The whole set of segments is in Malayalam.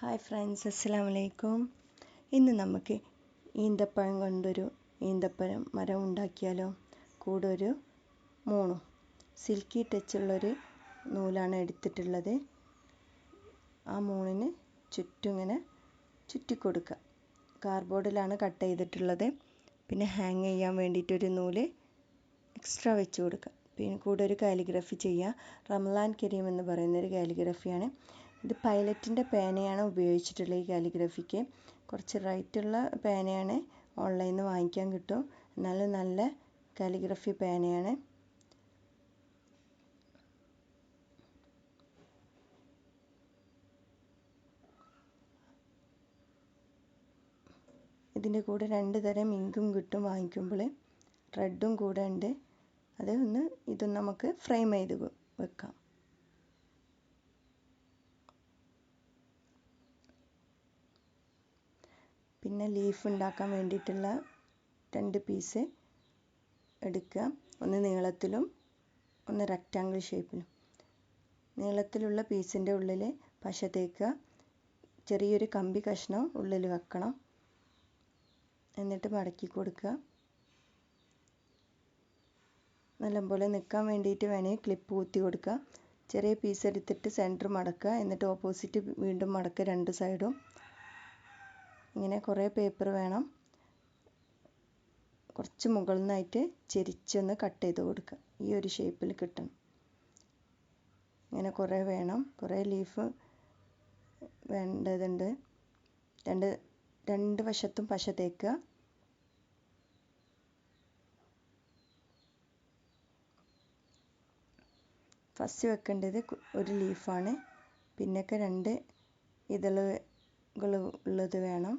ഹായ് ഫ്രണ്ട്സ് അസ്സാം വലൈക്കും ഇന്ന് നമുക്ക് ഈന്തപ്പഴം കൊണ്ടൊരു ഈന്തപ്പഴം മരം ഉണ്ടാക്കിയാലോ? കൂടെ ഒരു മൂണും സിൽക്കി ടച്ചുള്ളൊരു നൂലാണ് എടുത്തിട്ടുള്ളത്. ആ മൂണിന് ചുറ്റും ഇങ്ങനെ ചുറ്റിക്കൊടുക്കുക കാർഡ്ബോർഡിലാണ് കട്ട് ചെയ്തിട്ടുള്ളത്. പിന്നെ ഹാങ് ചെയ്യാൻ വേണ്ടിയിട്ടൊരു നൂൽ എക്സ്ട്രാ വെച്ച് കൊടുക്കുക പിന്നെ കൂടെ ഒരു കാലിഗ്രഫി ചെയ്യുക റംലാൻ കരീം എന്ന് പറയുന്നൊരു കാലിഗ്രഫിയാണ് ഇത് പൈലറ്റിന്റെ പേനയാണ് ഉപയോഗിച്ചിട്ടുള്ളത് ഈ കാലിഗ്രഫിക്ക്. കുറച്ച് റൈറ്റുള്ള പേനയാണ് ഓൺലൈനിൽ നിന്ന് വാങ്ങിക്കാൻ കിട്ടും. എന്നാലും നല്ല കാലിഗ്രഫി പേനയാണ്. ഇതിന്റെ കൂടെ രണ്ട് തരം ഇങ്കും കിട്ടും വാങ്ങിക്കുമ്പോൾ റെഡും കൂടെ ഉണ്ട്. അത് ഒന്ന് ഇത് നമുക്ക് ഫ്രെയിം ചെയ്ത് വെക്കാം. പിന്നെ ലീഫ് ഉണ്ടാക്കാൻ വേണ്ടിയിട്ടുള്ള രണ്ട് പീസ് എടുക്കുക. ഒന്ന് നീളത്തിലും ഒന്ന് റെക്റ്റാങ്കിൾ ഷേപ്പിലും നീളത്തിലുള്ള പീസിന്റെ ഉള്ളിൽ പശ തേക്കുക. ചെറിയൊരു കമ്പി കഷ്ണം ഉള്ളിൽ വെക്കണം. എന്നിട്ട് മടക്കി കൊടുക്കുക. നല്ലപോലെ നിൽക്കാൻ വേണ്ടിയിട്ട് വേണമെങ്കിൽ ക്ലിപ്പ് കുത്തി കൊടുക്കുക. ചെറിയ പീസ് എടുത്തിട്ട് സെന്റർ മടക്കുക. എന്നിട്ട് ഓപ്പോസിറ്റ് വീണ്ടും മടക്കുക രണ്ട് സൈഡും ഇങ്ങനെ കുറേ പേപ്പർ വേണം. കുറച്ച് മുകളിൽ നിന്നായിട്ട് ചെരിച്ചൊന്ന് കട്ട് ചെയ്ത് കൊടുക്കുക ഈ ഒരു ഷേപ്പിൽ കിട്ടണം. ഇങ്ങനെ കുറേ വേണം. കുറേ ലീഫ് വേണ്ടതുണ്ട്. രണ്ട് രണ്ട് വശത്തും പശ തേക്കുക ഫസ്റ്റ് വെക്കേണ്ടത് ഒരു ലീഫാണ് പിന്നൊക്കെ രണ്ട് ഇതളുകൾ ഉള്ളത് വേണം.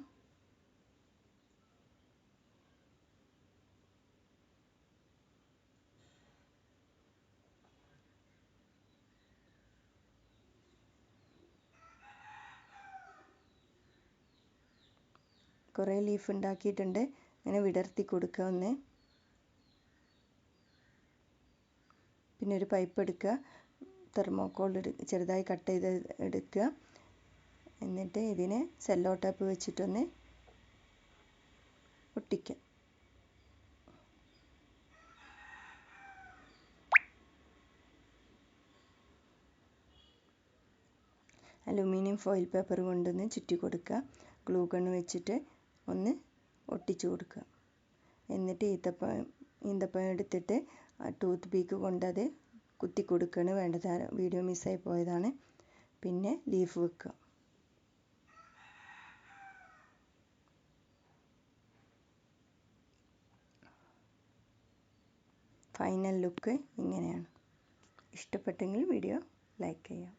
കുറേ ലീഫ് ഉണ്ടാക്കിയിട്ടുണ്ട്. അങ്ങനെ വിടർത്തി കൊടുക്കുക ഒന്ന്. പിന്നെ ഒരു പൈപ്പ് എടുക്കുക. തെർമോക്കോൾ ചെറുതായി കട്ട് ചെയ്ത് എടുക്കുക. എന്നിട്ട് ഇതിനെ സെല്ലോ ടാപ്പ് വെച്ചിട്ടൊന്ന് ഒട്ടിക്കുക അലുമിനിയം ഫോയിൽ പേപ്പർ കൊണ്ടൊന്ന് ചുറ്റി കൊടുക്കുക. ഗ്ലൂ ഗണ്ണ് വെച്ചിട്ട് ഒന്ന് ഒട്ടിച്ചു കൊടുക്കുക. എന്നിട്ട് ഈത്തപ്പഴം ഈന്തപ്പഴം എടുത്തിട്ട് ടൂത്ത് പീക്ക് കൊണ്ടത് കുത്തി കൊടുക്കുകയാണ് വേണ്ടത്. വീഡിയോ മിസ്സായി പോയതാണ്. പിന്നെ ലീഫ് വെക്കുക. ഫൈനൽ ലുക്ക് ഇങ്ങനെയാണ്. ഇഷ്ടപ്പെട്ടെങ്കിൽ വീഡിയോ ലൈക്ക് ചെയ്യാം.